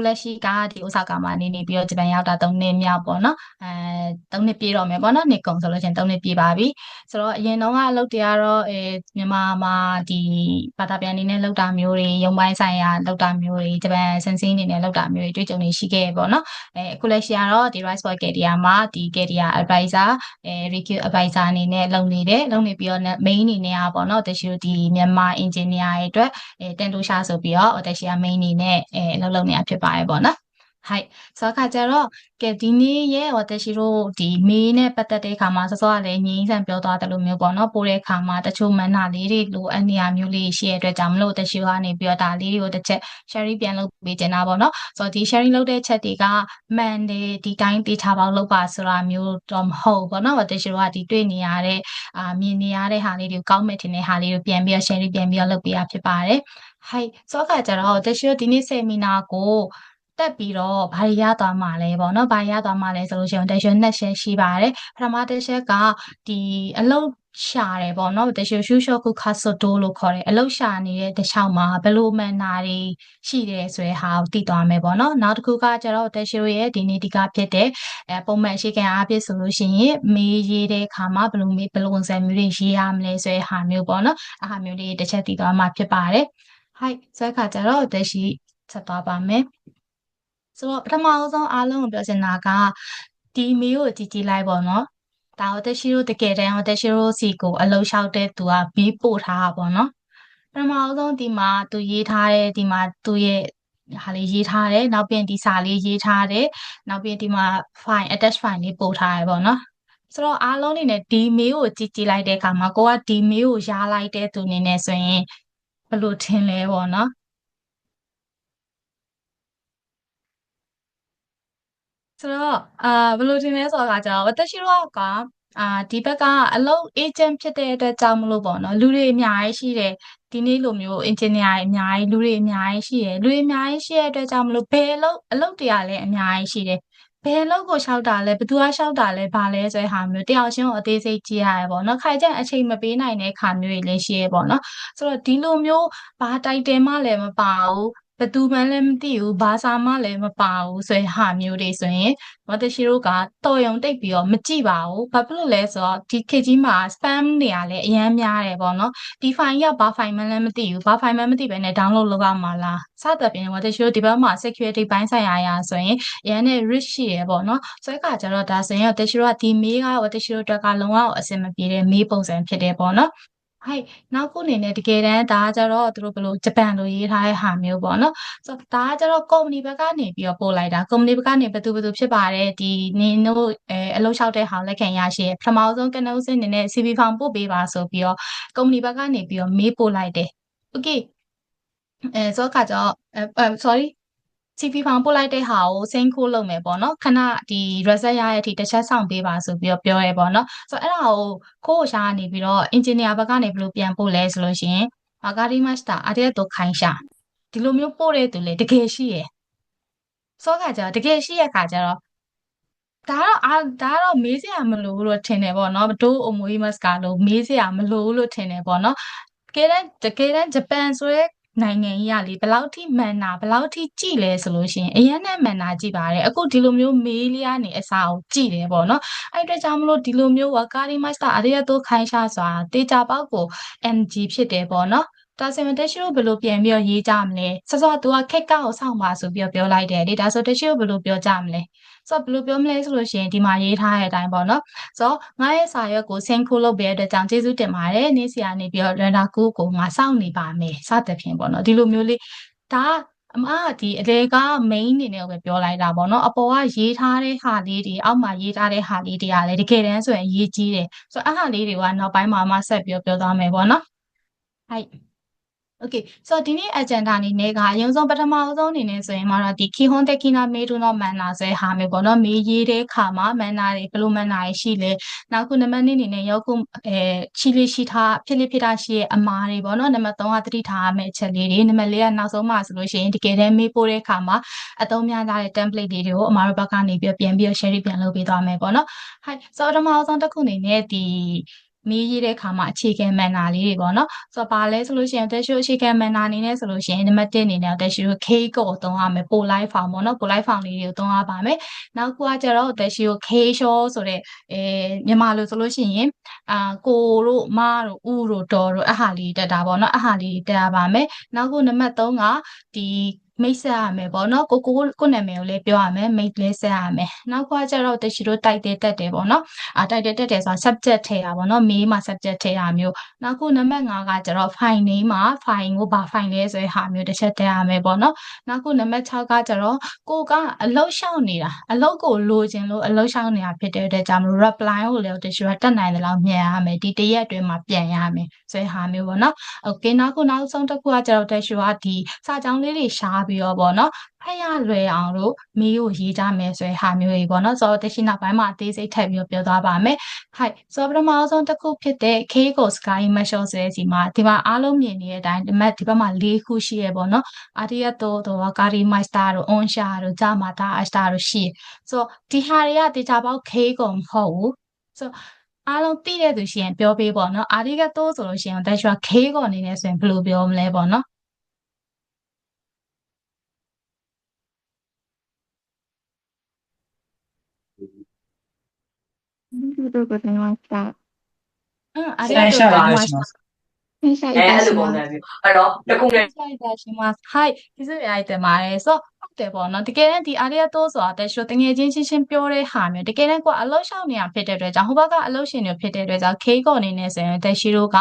ခုလက်ရှိကဒီအိုဆာကာမှာနေနေပြီးတော့ဂျပန်ရောက်တာ3နှစ်မြောက်ပေါ့နော်အဲ3နှစ်ပြည့်တော့မယ်ပေါ့နော်နေကုန်ဆိုလို့ရှိရင်3နှစ်ပြည့်ပါပြီ ဆိုတော့အရင်တော့ကအလုပ်တွေကတော့အဲမြန်မာမှာဒီဘာသာပြန်အနေနဲ့လုပ်တာမျိုးတွေရုံပိုင်းဆိုင်ရာလုပ်တာမျိုးတွေဂျပန်စင်စင်းအနေနဲ့လုပ်တာမျိုးတွေတွေ့ကြုံနေရှိခဲ့ပေါ့နော်အဲအခုလက်ရှိကတော့ဒီ Rise for Cadia မှာဒီ Cadia Advisor အဲ Recruit Advisor အနေနဲ့လုပ်နေတယ်လုပ်နေပြီးတော့ main အနေနဲ့อ่ะပေါ့နော်တရှိတို့ဒီမြန်မာ engineer တွေအတွက်အဲတင်တူရှာဆိုပြီးတော့တရှိက main အနေနဲ့အဲအလုပ်လုပ်နေတာဖြစ်ပါတယ်ပေါ့နော် はい。ဆိုတော့ခါကြတော့ကဲဒီနေ့ရဲ့私တို့ဒီမေးနဲ့ပတ်သက်တဲ့အခါမှာစောစောကလည်းငင်းဆန်ပြောသွားတယ်လို့မျိုးပေါ့နော်ပို့တဲ့အခါမှာတချို့မန္နာလေးတွေလိုအပ်နေရမျိုးလေးရှိရတဲ့အတွက်ကြောင့်မလို့တချို့ကနေပြီးတော့ဒါလေးတွေကိုတစ်ချက် sharing ပြန်လုပ်ပေးတင်တာပေါ့နော်ဆိုတော့ဒီ sharing လုပ်တဲ့ချက်တွေကမှန်တယ်ဒီတိုင်းတေချာပေါက်လုပ်ပါဆိုတာမျိုးတော့မဟုတ်ပေါ့နော်တချို့ကဒီတွေ့နေရတဲ့အာမြင်နေရတဲ့ဟာလေးတွေကိုကောင်းမဲ့တင်တဲ့ဟာလေးကိုပြန်ပြီးတော့ sharing ပြန်ပြီးတော့လုပ်ပေးရဖြစ်ပါတယ်ဟိုက်ဆိုတော့ကြတော့တချို့ဒီနေ့ seminar ကို တက်ပြီးတော့ဘာတွေရသွားမှာလဲပေါ့နော်ဘာရသွားမှာလဲဆိုလို့ရှိရင်တက်ရွှေနှစ်ရှယ်ရှိပါတယ်ပထမတစ်ချက်ကဒီအလုတ်ရှာတယ်ပေါ့နော်တချို့ရှူရှော့ခုခါဆိုတိုးလို့ခေါ်တယ်အလုတ်ရှာနေတဲ့တစ်ချောင်းမှာဘလိုမန်နာတွေရှိတယ်ဆိုတဲ့ဟာကိုသိသွားမယ်ပေါ့နော်နောက်တစ်ခုကကျတော့တချို့ရဲ့ဒီနေ့ဒီကဖြစ်တဲ့အဲပုံမှန်ရှိကန်အားဖြင့်ဆိုလို့ရှိရင်မေးရေးတဲ့အခါမှာဘလိုမေးဘလိုဝန်စံမျိုးတွေရေးရမလဲဆိုတဲ့ဟာမျိုးပေါ့နော်အဟာမျိုးလေးတစ်ချက်သိသွားမှာဖြစ်ပါတယ်ဟိုက်ဆိုတဲ့အခါကျတော့တရှိဆက်သွားပါမယ် ဆိုတော့ပထမဆုံးအားလုံးကိုပြောချင်တာကဒီမီးကိုကြည်ကြည်လိုက်ပေါ့နော်ဒါတော့တရှိတို့တကယ်တမ်းတရှိတို့စီကိုအလုံးလျှောက်တဲ့သူကဘီးပို့ထားတာပေါ့နော်ပထမဆုံးဒီမှာသူရေးထားတဲ့ဒီမှာသူရဲ့ဟာလေးရေးထားတယ်နောက်ပြန်ဒီစာလေးရေးထားတယ်နောက်ပြန်ဒီမှာ file attach file လေးပို့ထားရပေါ့နော်ဆိုတော့အားလုံးနေနဲ့ဒီ mail ကိုကြည့်ကြည့်လိုက်တဲ့အခါမှာကိုကဒီ mail ကိုရလိုက်တဲ့သူနေနဲ့ဆိုရင်ဘယ်လိုထင်လဲပေါ့နော် ဆိုတော့အာဘယ်လိုထင်လဲဆိုတော့ကကြာ私တို့ကအာဒီဘက်ကအလုပ် agent ဖြစ်တဲ့အတွက်ကြောင့်မလို့ပေါ့နော်လူတွေအများကြီးရှိတယ်ဒီနေ့လိုမျိုး engineer တွေအများကြီးလူတွေအများကြီးရှိတယ်လူတွေအများကြီးရှိတဲ့အတွက်ကြောင့်မလို့ဘယ်အလုပ်အလုပ်တရားလည်းအများကြီးရှိတယ်ဘယ်လောက်ကိုလျှောက်တာလဲဘသူကလျှောက်တာလဲဘာလဲဆိုတဲ့ဟာမျိုးတယောက်ချင်းကိုအသေးစိတ်ကြည့်ရတယ်ပေါ့နော်ခိုင်ကျန်အချိန်မပေးနိုင်တဲ့ခါမျိုးတွေလည်းရှိရပေါ့နော်ဆိုတော့ဒီလိုမျိုးဘာတိုက်တယ်မှလည်းမပါဘူး ဘသူမှလည်းမသိဘူးဘာစာမှလည်းမပါဘူးဆိုရင်ဟာမျိုးတွေဆိုရင်ဝတ်တရှိတို့ကတော်ရုံတိတ်ပြီးတော့မကြည့်ပါဘူးဘာဖြစ်လို့လဲဆိုတော့ဒီခေတ်ကြီးမှာ spam တွေကလည်းအများများတယ်ပေါ့နော်ဒီ file ကဘာ file မှလည်းမသိဘူးဘာ file မှမသိဘဲနဲ့ download လုပ်ရမှာလားစသဖြင့်ဝတ်တရှိတို့ဒီဘက်မှာ security ဘိုင်းဆိုင်ရာရာဆိုရင်အရင်နဲ့ risk ရှိရပေါ့နော်ဆိုတဲ့အခါကျတော့ဒါဆိုရင်ဝတ်တရှိတို့ကဒီ mail ကဝတ်တရှိတို့အတွက်ကလုံးဝအဆင်မပြေတဲ့ mail ပုံစံဖြစ်တယ်ပေါ့နော် ဟဲ့နောက်ခုအနေနဲ့တကယ်တမ်းဒါကကြတော့သူတို့ဘယ်လိုဂျပန်လိုရေးထားတဲ့ဟာမျိုးပေါ့နော်ဆိုတော့ဒါကကြတော့ကုမ္ပဏီဘက်ကနေပြီးတော့ပို့လိုက်တာကုမ္ပဏီဘက်ကနေဘယ်သူဘယ်သူဖြစ်ပါတယ်ဒီနင်တို့အဲအလုပ်လျှောက်တဲ့ဟာလက်ခံရရှိရပထမဆုံးကနဦးစင်းအနေနဲ့ CV form ပို့ပေးပါဆိုပြီးတော့ကုမ္ပဏီဘက်ကနေပြီးတော့မေးပို့လိုက်တယ် okay အဲဆိုတော့ခါကျတော့အဲ sorry CV ဖောင်ပို့လိုက်တဲ့ဟာကိုစိန်ခိုးလုပ်မယ်ပေါ့နော်ခဏဒီ result ရတဲ့အထိတစ်ချက်ဆောင်ပေးပါဆိုပြီးတော့ပြောရဲပေါ့နော်ဆိုတော့အဲ့ဒါကိုခိုးရှာနေပြီးတော့ engineer ဘက်ကနေဘယ်လိုပြန်ပို့လဲဆိုလို့ရှိရင်အာဂါဒီမတ်တာအရက်တော့ခိုင်းရှာဒီလိုမျိုးပို့တဲ့သူလေတကယ်ရှိရယ်စောခါကျတော့တကယ်ရှိရခါကျတော့ဒါတော့အာဒါတော့မေးစရာမလိုဘူးလို့ထင်တယ်ပေါ့နော်ဒိုးအမွေးမတ်ကလို့မေးစရာမလိုဘူးလို့ထင်တယ်ပေါ့နော်တကယ်တမ်းတကယ်တမ်းဂျပန်ဆိုရဲ နိုင်ငံကြီးကလေဘယ်လောက်ထိမှန်တာဘယ်လောက်ထိကြည်လဲဆိုလို့ရှိရင်အရင်နဲ့မှန်တာကြည်ပါတယ်အခုဒီလိုမျိုးမေးလျားနေအစားကိုကြည်တယ်ပေါ့နော်အဲ့အတွက်ကြောင့်မလို့ဒီလိုမျိုးဝကာရီမတ်စတာအရိယတိုခိုင်းရှာစွာတေချာပေါက်ကို NG ဖြစ်တယ်ပေါ့နော် ဒါဆိုရင်တရှိကိုဘယ်လိုပြန်ပြီးတော့ရေးကြမလဲဆော့ဆော့သူကခက်ကောက်ဆောက်ပါဆိုပြီးတော့ပြောလိုက်တယ်လေဒါဆိုတရှိကိုဘယ်လိုပြောကြမလဲဆိုတော့ဘယ်လိုပြောမလဲဆိုလို့ရှိရင်ဒီမှာရေးထားတဲ့အတိုင်းပေါ့နော်ဆိုတော့ငါရဲ့စာရွက်ကိုဆင်းခိုးလုပ်ပေးတဲ့အတွက်ကြောင့်ကျေးဇူးတင်ပါတယ်နေ့စီကနေပြီးတော့လွန်တာကူကိုငါစောင့်နေပါမယ်စသဖြင့်ပေါ့နော်ဒီလိုမျိုးလေးဒါအမကဒီအလေက main အနေနဲ့ပဲပြောလိုက်တာပေါ့နော်အပေါ်ကရေးထားတဲ့ဟာလေးတွေအောက်မှာရေးထားတဲ့ဟာလေးတွေကလည်းတကယ်တမ်းဆိုရင်ရေးကြီးတယ်ဆိုတော့အဟာလေးတွေကနောက်ပိုင်းမှာမှဆက်ပြောပြောသွားမယ်ပေါ့နော်ဟိုက် Okay ဆိုတော့ဒီနေ့ agenda အနေနဲ့ကအရင်ဆုံးပထမဆုံးအနေနဲ့ဆိုရင်တော့ဒီ Kihon Tekina Meduno Manna ဆိုတဲ့ဟာမျိုးပေါ့နော်မေးရေးတဲ့ခါမှာ manna တွေဘယ်လို manna တွေရှိလဲနောက်ခုနံပါတ်2အနေနဲ့ရောက်ခုအဲချီလေးရှိထားဖြစ်လေးဖြစ်တာရှိရဲ့အမားတွေပေါ့နော်နံပါတ်3ကသတိထားရမယ့်အချက်လေးတွေနံပါတ်4ကနောက်ဆုံးမှဆိုလို့ရှိရင်တကယ်တမ်းမေးပို့တဲ့ခါမှာအသုံးများကြတဲ့ template တွေတွေကိုအမားတို့ဘက်ကနေပြီးပြန်ပြီး share ပြန်လုပ်ပေးသွားမယ်ပေါ့နော် Hi ဆိုတော့ပထမဆုံးတစ်ခုအနေနဲ့ဒီ မေးရေးတဲ့ခါမှာအခြေခံမှန်တာလေးတွေပေါ့နော်ဆိုတော့ဘာလဲဆိုလို့ရှိရင်တက်ရှိအခြေခံမှန်တာအနေနဲ့ဆိုလို့ရှိရင်နံပါတ်1အနေနဲ့တက်ရှိကို K ကိုသုံးရမယ်ပိုလိုက်ဖောင်ပေါ့နော်ပိုလိုက်ဖောင်လေးတွေကိုသုံးရပါမယ်နောက်ခုကကျတော့တက်ရှိကို K short ဆိုတဲ့အဲမြန်မာလိုဆိုလို့ရှိရင်အာကိုတို့မတို့ဥတို့တော်တို့အဟာလေးတက်တာပေါ့နော်အဟာလေးတက်ရပါမယ်နောက်ခုနံပါတ်3ကဒီ မိတ်ဆက်ရမယ်ပေါ့နော်ကိုကိုကိုနာမည်ကိုလည်းပြောရမယ်မိတ်လည်းဆက်ရမယ်နောက်ခွာကျတော့တရှိတို့တိုက်တယ်တက်တယ်ပေါ့နော်အာတိုက်တယ်တက်တယ်ဆိုတာ subject ထည့်ရပါတော့မေးမှာ subject ထည့်ရမျိုးနောက်ခုနံပါတ်5ကကျတော့ file name မှာ file ကိုဘာ file လဲဆိုတဲ့ဟာမျိုးတစ်ချက်ထည့်ရမယ်ပေါ့နော်နောက်ခုနံပါတ်6ကကျတော့ကိုကအလောက်ရှောင်နေတာအလောက်ကိုလိုချင်လို့အလောက်ရှောင်နေတာဖြစ်တဲ့အတွက်ကြောင့်မလို့ reply ကိုလည်းတရှိတို့တက်နိုင်တယ်လို့မြန်ရမယ်ဒီတရက်အတွင်းမှာပြန်ရမယ်ဆိုတဲ့ဟာမျိုးပေါ့နော် okay နောက်ခုနောက်ဆုံးတစ်ခုကကျတော့တရှိတို့ကဒီစာကြောင်းလေးတွေရှားပြီးတော့ပေါ့နော်ဖတ်ရလွယ်အောင်လို့မေးကိုရေးကြမယ်ဆိုတဲ့ဟာမျိုးတွေပေါ့နော်ဆိုတော့တရှိနောက်ပိုင်းမှာအသေးစိတ်ထပ်ပြီးပြောသွားပါမယ်ဟိုက်ဆိုတော့ပထမဆုံးတစ်ခုဖြစ်တဲ့ K ကို Sky Measure ဆိုတဲ့စီမှာဒီမှာအားလုံးမြင်နေတဲ့အတိုင်းဒီမဲ့ဒီဘက်မှာ၄ခုရှိရပေါ့နော်အာတီယတ်တော့တော့ကာရီမိုက်စတာတို့အွန်ရှာတို့ဂျာမာတာအစတာတို့ရှိဆိုတော့ဒီဟာတွေကတေချာပေါက် K ကိုမဟုတ်ဘူးဆိုတော့အားလုံးသိတဲ့သူရှိရင်ပြောပေးပေါ့နော်အာရီကတိုးဆိုလို့ရှိရင်တက်ရွှာ K ကိုအနေနဲ့ဆိုရင်ဘယ်လိုပြောမလဲပေါ့နော် りがとうございました。うん、ありがとうございました。感謝いたします。感謝いたします。はい。ကျေးဇူးများတင်ပါတယ်ဆိုဟုတ်တယ်ပေါ့နော်တကယ်တမ်းဒီအားရတော့ဆိုတာတချို့တငယ်ချင်းချင်းချင်းပြောတဲ့ဟာမျိုးတကယ်တမ်းကအလောက်ရှောက်နေတာဖြစ်တဲ့အတွက်ကြောင့်ဟိုဘက်ကအလောက်ရှင်တွေဖြစ်တဲ့အတွက်ကြောင့်ခေကောအနေနဲ့ဆိုရင်တရှိတို့က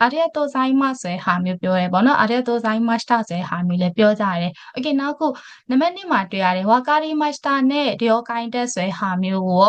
အားရတော့ဆိုင်မဆွဲဟာမျိုးပြောတယ်ပေါ့နော်အားရတော့ဆိုင်မစတာဆွဲဟာမျိုးလည်းပြောကြတယ်။ Okay နောက်ခုနံပါတ်2မှာတွေ့ရတယ်ဝါကာရီမစတာနဲ့ဒီယောကိုင်းတက်ဆွဲဟာမျိုးကို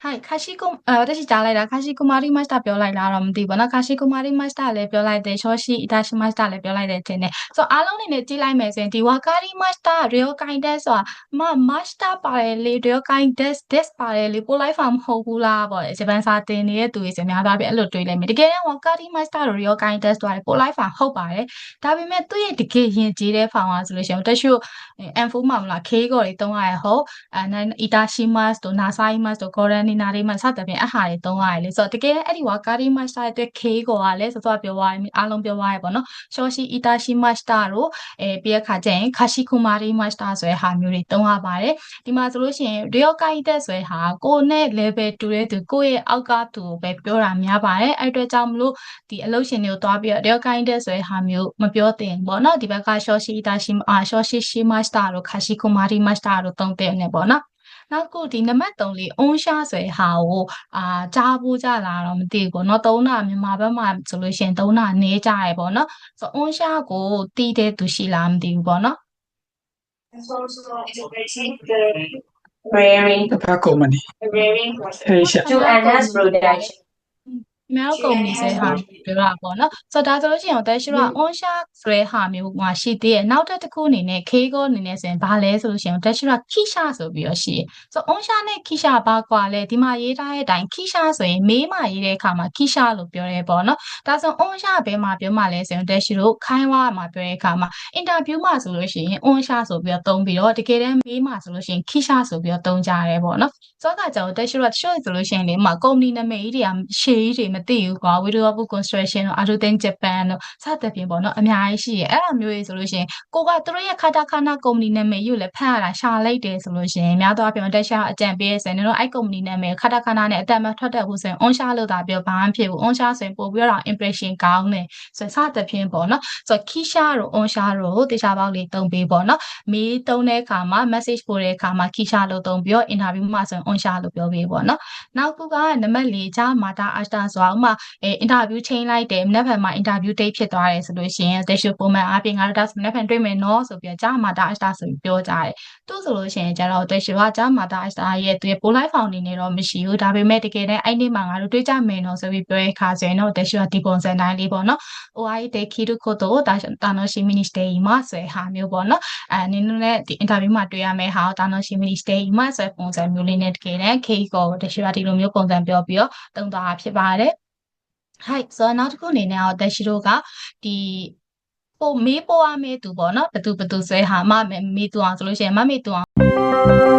はい、カシコ、あ、私じゃないだ、カシコマりました、ပြောလိုက်လားတော့မသိဘူးเนาะカシコマりましたလည်းပြောလိုက်တယ်ရှောရှိいたしましたလည်းပြောလိုက်တယ်ထင်တယ်ဆိုတော့အားလုံးနေနဲ့ကြည့်လိုက်မယ်ဆိုရင်ဒီဝါကာရီမတ်တာရီယိုကိုင်းဒက်ဆိုတာမမတ်တာပါတယ်လေရီယိုကိုင်းဒက်ဒက်ပါတယ်လေပိုလိုက်ဖာမဟုတ်ဘူးလားပေါ့လေဂျပန်စာတင်နေတဲ့သူတွေဆိုများသွားပြီအဲ့လိုတွေးလိုက်မယ်တကယ်တမ်းဝါကာရီမတ်တာရီယိုကိုင်းဒက်ဆိုတာပိုလိုက်ဖာဟုတ်ပါတယ်ဒါပေမဲ့သူ့ရဲ့တကယ်ရင်ကြီးတဲ့ဖောင်ကဆိုလို့ရှိရင်တက်ရှိုအန်ဖိုးမှာမလား K ကော်တွေတုံးရရဟုတ်အဲနအီတာရှိမတ်တို့ နာဆိုင်မတ်တို့ကော်ရန်နီနာတွေမှာစသဖြင့်အဟာတွေတုံးရတယ်လေဆိုတော့တကယ်အဲ့ဒီဝါကာရီမတ်တာတဲ့ K ကောကလည်းစောစောပြောသွားရင်အားလုံးပြောသွားရပေါ့နော်ရှောရှိအီတာရှိမတ်တာတို့အဲပြီးရခါကျရင်ခါရှိကူမာရီမတ်တာဆိုတဲ့ဟာမျိုးတွေတုံးရပါတယ်ဒီမှာဆိုလို့ရှိရင် real ကိုက်တဲ့ဆိုတဲ့ဟာကိုနဲ့ level တူတဲ့သူကိုယ့်ရဲ့အောက်ကသူကိုပဲပြောတာများပါတယ်အဲ့အတွက်ကြောင့်မလို့ဒီအလုပ်ရှင်တွေကိုတွားပြီးတော့ real ကိုက်တဲ့ဆိုတဲ့ဟာမျိုးမပြောသင့်ဘူးပေါ့နော်ဒီဘက်ကရှောရှိအီတာရှိအာရှောရှိရှိမတ်တာတို့ခါရှိကူမာရီမတ်တာတို့တုံးတဲ့နေပေါ့နော် နောက်တစ်ခုဒီနံပါတ်3လေးအွန်ရှာဆိုတဲ့ဟာကိုအာကြားဖို့ကြလာတော့မသိဘူးပေါ့နော်သုံးတာမြန်မာဘက်မှာဆိုလို့ရှိရင်သုံးတာနည်းကြရပေါ့နော်ဆိုတော့အွန်ရှာကိုတီးတဲ့သူရှိလားမသိဘူးပေါ့နော် wearing တပတ်ကုမ္ပဏီ wearing ဟေးရှာ to enhance production မြောက်ကုမ္ပဏီဆိုတဲ့ဟာပြောတာပေါ့နော်ဆိုတော့ဒါဆိုလို့ရှိရင်တက်ရှိတော့ on share ဆိုတဲ့ဟာမျိုးမှာရှိသေးရဲ့နောက်တစ်ခုအနေနဲ့ K ကိုအနေနဲ့ဆိုရင်ဘာလဲဆိုလို့ရှိရင်တက်ရှိတော့ Kisha ဆိုပြီးတော့ရှိရဲ့ဆိုတော့ on share နဲ့ Kisha ဘာကွာလဲဒီမှာရေးထားတဲ့အတိုင်း Kisha ဆိုရင်မေးမှရေးတဲ့အခါမှာ Kisha လို့ပြောရဲပေါ့နော်ဒါဆို on share ဘယ်မှာပြောမှလဲဆိုရင်တက်ရှိတော့ခိုင်းဝါမှာပြောတဲ့အခါမှာ interview မှာဆိုလို့ရှိရင် on share ဆိုပြီးတော့သုံးပြီးတော့တကယ်တမ်းမေးမှဆိုလို့ရှိရင် Kisha ဆိုပြီးတော့သုံးကြရဲပေါ့နော်ဆိုတော့ကကြောင့်တက်ရှိတော့ short ဆိုလို့ရှိရင်ဒီမှာ company နာမည်ကြီးတွေကရှေးကြီးတွေမသိဘူးကွာ Widow Construction တို့ Arutin Japan တို့စသဖြင့်ပေါ့နော်အများကြီးရှိရဲ့အဲ့လိုမျိုးကြီးဆိုလို့ရှိရင်ကိုကသူတို့ရဲ့ခတာခနာ company နာမည်ယူလဲဖတ်ရတာရှာလိုက်တယ်ဆိုလို့ရှိရင်များသောအားဖြင့်တက်ရှာအကြံပေးရဆိုရင်တို့အဲ့ company နာမည်ခတာခနာနဲ့အတက်မထွက်တတ်ဘူးဆိုရင် on share လို့သာပြောဘာမှဖြစ်ဘူး on share ဆိုရင်ပို့ပြီးတော့ impression ကောင်းတယ်ဆိုစသဖြင့်ပေါ့နော်ဆိုတော့ Kisha တို့ on share တို့တေချာပေါက်လေးတုံးပေးပေါ့နော်မေးတုံးတဲ့အခါမှာ message ပို့တဲ့အခါမှာ Kisha လို့တုံးပြီးတော့ interview မှာဆိုရင် on share လို့ပြောပေးပေါ့နော်နောက်ခုကနံပါတ်၄ဂျာမာတာအစတာဆိုတာဥမာအဲ interview ချိန်လိုက်တယ်မနေ့ကမှ interview date ဖြစ်သွားတယ်ဆိုလို့ရှိရင်တက်ရှိပုံမှန်အားဖြင့်ငါတို့ဒါဆိုမနေ့ကတွေ့မယ်နော်ဆိုပြီးတော့ဂျာမာတာအစတာဆိုပြီးပြောကြတယ်သူဆိုလို့ရှိရင်ကျတော့တက်ရှိကဂျာမာတာအစတာရဲ့သူရဲ့ pool life ဖောင်နေနေတော့မရှိဘူးဒါပေမဲ့တကယ်တမ်းအဲ့နေ့မှာငါတို့တွေ့ကြမယ်နော်ဆိုပြီးပြောတဲ့အခါဆိုရင်တော့တက်ရှိကဒီပုံစံတိုင်းလေးပေါ့နော် OI တဲ့ခီရုခိုတိုတာတာနိုရှိမီနီစတေးမှာဆိုဟာမျိုးပေါ့နော်အဲနင်းနဲ့ဒီ interview မှာတွေ့ရမယ်ဟာတာနိုရှိမီနီစတေးမှာဆိုပုံစံမျိုးလေးနဲ့တကယ်တမ်း K ကိုတက်ရှိကဒီလိုမျိုးပုံစံပြောပြီးတော့တုံးသွားတာဖြစ်ပါတယ် はいဆိုတော့နောက်တစ်ခုအနေနဲ့တော့တက်ရှိတို့ကဒီပို့မေးပေါ်ရမယ့်သူပေါ့နော်ဘသူဘသူဆွဲဟာမမေမေးသူအောင်ဆိုလို့ရှိရင်မမေးသူအောင်